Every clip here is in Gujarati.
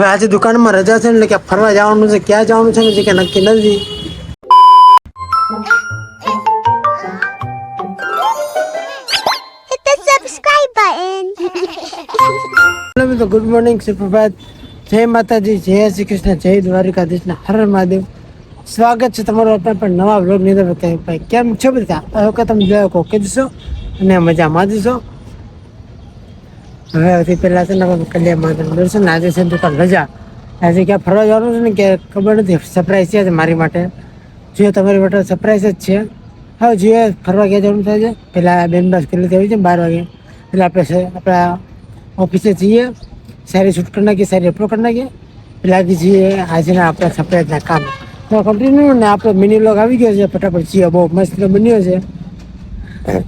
હવે આજે દુકાનમાં રજા છે એટલે કે ફરવા જવાનું છે ક્યાં જવાનું છે ને કે નક્કી નથી. ગુડ મોર્નિંગ સુપ્રભાત જય માતાજી જય શ્રી કૃષ્ણ જય દ્વારિકાધીશના હર હર મહાદેવ. સ્વાગત છે તમારું આપણા પણ નવા બ્લોગની અંદર ભાઈ કેમ છો બધા? વખત તમે જોયો કોકે જશો અને મજામાં જશો હવે હજી પહેલાં છે ને કલ્યા માતાનું દર્શન આજે છે દુકાન રજા. આજે ક્યાં ફરવા જવાનું છે ને કે ખબર નથી સરપ્રાઈઝ છે મારી માટે. જીઓ તમારી માટે સરપ્રાઈઝ જ છે. હવે જોઈએ ફરવા ક્યાં જવાનું થાય છે? પહેલાં બેન બસ કરી લીધી આવી છે બાર વાગે. એટલે આપણે આપણા ઓફિસે જઈએ, સારી શૂટ કરી નાખીએ, સારી અપલોડ કરી નાખીએ. લાગી જઈએ આજના આપણા સરપ્રાઈઝના કામ. તો કન્ટિન્યુ ને, આપણો મિની લોગ આવી ગયો છે, ફટાફટ જીઓ બહુ મસ્ત બન્યો છે.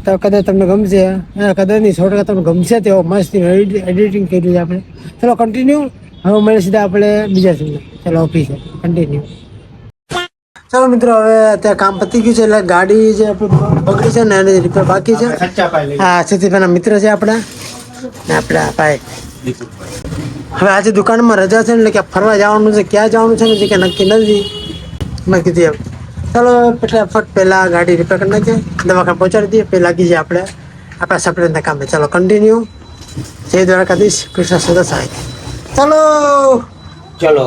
તો કદાચ તમને ગમશે. કદાચ નહીં સો ટકા તમને ગમશે તેવો મસ્ત એડિટિંગ કર્યું છે આપણે. ચલો કન્ટિન્યુ હવે મળે સીધા આપણે બીજા સીને ચલો ઓફિસે કન્ટિન્યુ ચાલો મિત્રો હવે અત્યારે કામ પતી ગયું છે એટલે ગાડી જે આપણે બગડી છે ને એની રિપેર બાકી છે. હા સતીભાઈના મિત્ર છે આપણા. ને આપણા ભાઈ. હવે આજે દુકાનમાં રજા છે ને એટલે ક્યાં ફરવા જવાનું છે ક્યાં જવાનું છે ને જે કે નક્કી નથી. મેં કીધી ચાલો ફટાફટ પહેલાં ગાડી રિપેર કરી નાખીએ. દવાખાને પહોંચાડી દઈએ. પછી લાગી જાય આપણે. આપણા સપ્લાયના કામે. ચાલો કન્ટિન્યુ જય દ્વારકાધીશ. કૃષ્ણ સદા સહાય. ચાલો. ચલો.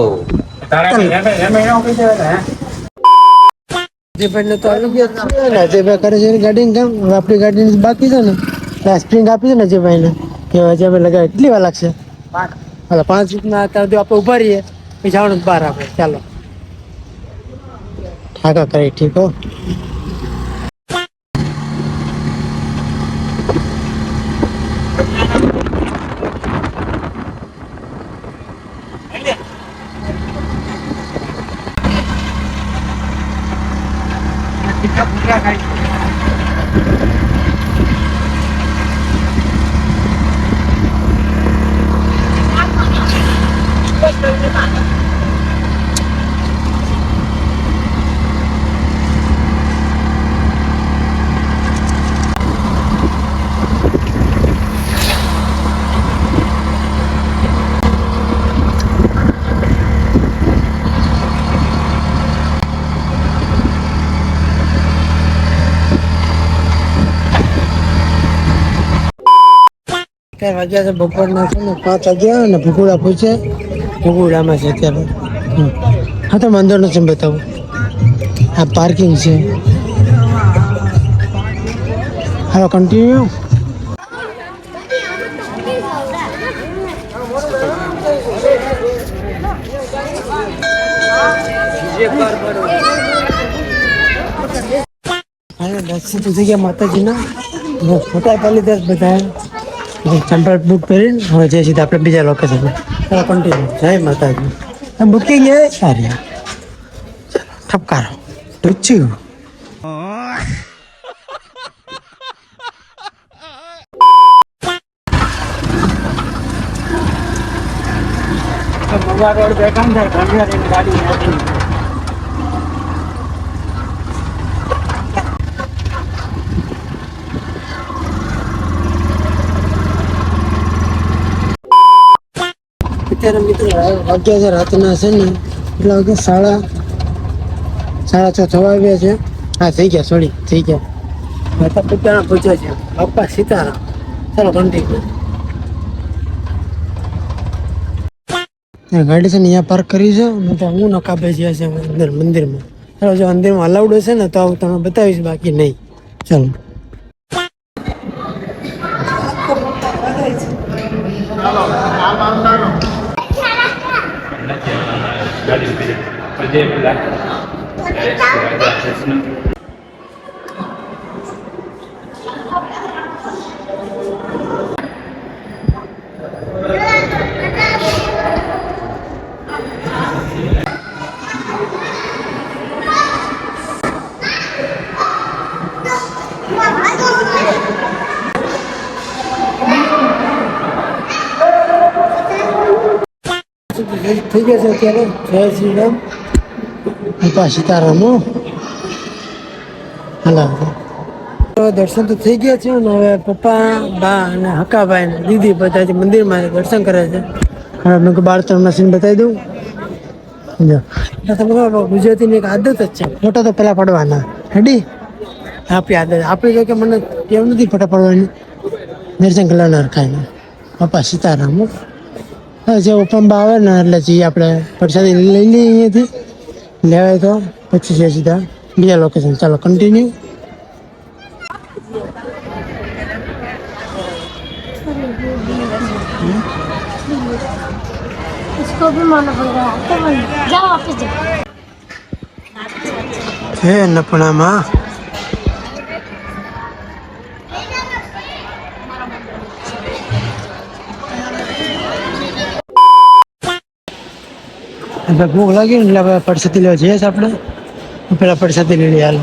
અજયભાઈને તો આવી ગયા છે ને અજયભાઈ કરે છે એની ગાડીનું કામ હવે આપણી ગાડીની બાકી છે ને. એટલે સ્પ્રિંગ આપી છે ને અજયભાઈને કે અજયભાઈ લગાવે કેટલી વાર લાગશે? હાલો પાંચ મિનિટમાં અત્યારે જો આપણે ઊભા રહીએ પછી જવાનું બહાર આપણે. ચાલો. ઠાકા કરી ઠીક હો અત્યારે વાગ્યા છે, બપોરના છે ને, પાંચ વાગ્યા અને ભૂગોળા પૂછે. ભૂગોળામાં છે અત્યારે. હા, તો વાંધો નથી બતાવું. આ પાર્કિંગ છે. હાલો કન્ટિન્યુ દર્શન થઈ ગયા માતાજીના. ફોટા પાડી દસ બધા ચંપલ બુક કરીને હવે જઈએ સીધા આપણે બીજા લોકેશન કન્ટિન્યુ જય માતાજી. બુકિંગ એ સારી. ઠપકારો. ટુચ્યું રોડ બેઠા ને ગાડી અત્યારે મિત્રો વાગ્યા છે રાતના છે ને, એટલા વાગે સાડા સાડા છ થવા આવ્યા છે. હા, થઈ ગયા સોરી થઈ ગયા. માતા પિતાના પૂછ્યા છે. બાપા સીતારામ. ચાલો કન્ટિન્યુ ગાડી છે ને અહીંયા પાર્ક કરી છે. તો હું નકાબે જ્યાં છે અંદર મંદિરમાં. ચાલો, જો મંદિરમાં અલાઉડ હશે ને, તો હું તમને બતાવીશ બાકી નહીં. ચાલો. થઈ ગયા છે અત્યારે જય શ્રી રામ બાપા સીતારામ હો. તો દર્શન તો થઈ ગયા છે ને હવે પપ્પા, બા અને હકાભાઈ ને દીદી બધા મંદિરમાં દર્શન કરે છે. હવે બાર ત્રણ મશીન બતાવી દઉં. જો. એટલે ગુજરાતીની એક આદત જ છે. ફોટા તો પેલા પડવાના. હેડી આપી આદત. આપણી જો કે મને ટેવ નથી ફોટા પડવાની. દર્શન કરવાના રખાય પપ્પા સીતારામ જે ઓપનમાં આવે ને, એટલે જઈએ આપણે પ્રસાદી લઈ લઈએ અહીંયાથી. લેવાય તો પછી છે સીધા. બીજા લોકેશન ચાલો કન્ટિન્યુ છે નફણામાં આપણે ભૂખ લાગી એટલે આપણે પરસાદી લેવા જઈએ છીએ આપણે. પેલા પરસાદી લઈ લઈએ હાલ.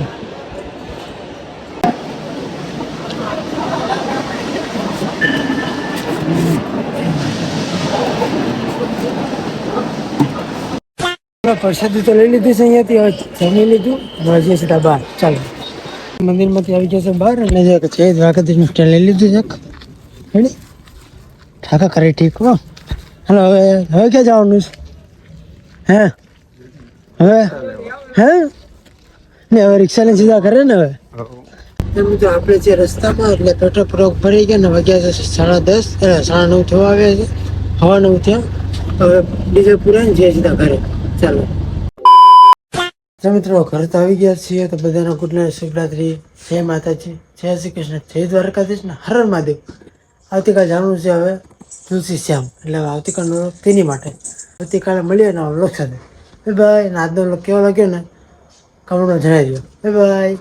પ્રસાદી તો લઈ લીધી છે અહીંયાથી, હવે જમી લીધું. હવે જઈએ સીધા બહાર. ચાલો. મંદિરમાંથી આવી છે બહાર અને જે છે સ્ટેન્ડ લઈ લીધું છે ઠાકા કરે ઠીક, હો. હાલો, હવે હવે ક્યાં જવાનું છે? હે? હવે? હે? ને હવે રિક્ષા લઈને સીધા ને હવે? તો આપણે જે રસ્તામાં એટલે પેટ્રોલ પૂરો ગયા ને વાગ્યા છે સાડા દસ સાડા નવ થવા આવ્યા છે. હવા નવ થયા. હવે ડીઝલ પૂરાઈને જે સીધા ઘરે. ચાલો. મિત્રો, ઘર તો આવી ગયા છીએ તો બધાના ગુડ નાઇટ શિવરાત્રી. જય માતાજી. જય શ્રી કૃષ્ણ. જય દ્વારકાધીશ ને હર મહાદેવ. આવતીકાલ જાણવું છે હવે તુલસી શ્યામ. એટલે આવતીકાલનો તેની માટે. આવતીકાલે મળીએ ને વ્લોગ સાથે. બાય આજનો vlog કેવો લાગ્યો ને? કમેન્ટમાં જણાવી દો બાય.